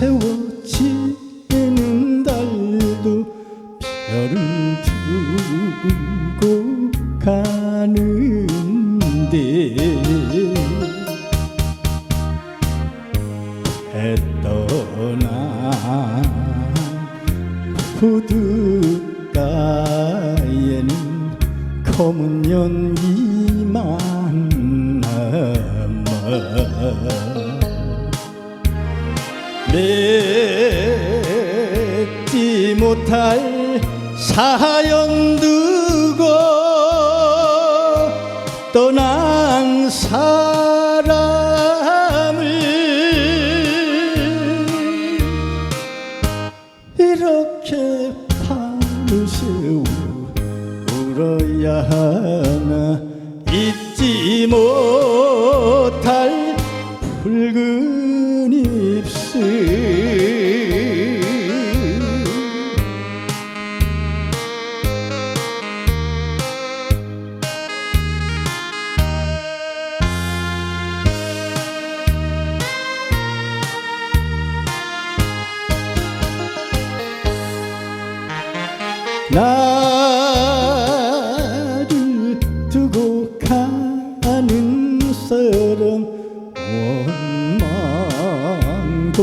세워지는 달도 별을 두고 가는데 했더나 후드가에는 검은 연기만 남아 맺지 못할 사연 두고 떠난 사람을 이렇게 밤새우 울어야 하나 잊지 못 나를 두고 가는 사람 원망도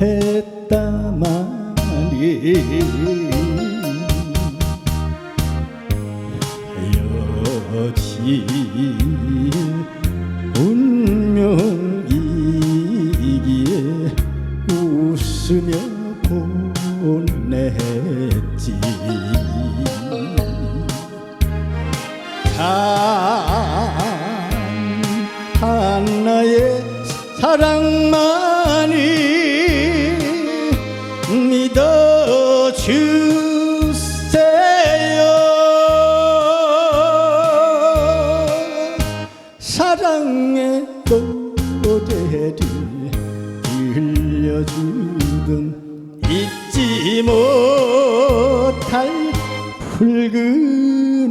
했다마니 여지 운명이기에 웃으며 단 하나의 사랑만이 믿어주세요. 사랑의 노래를 들려주던 잊지 못할 붉은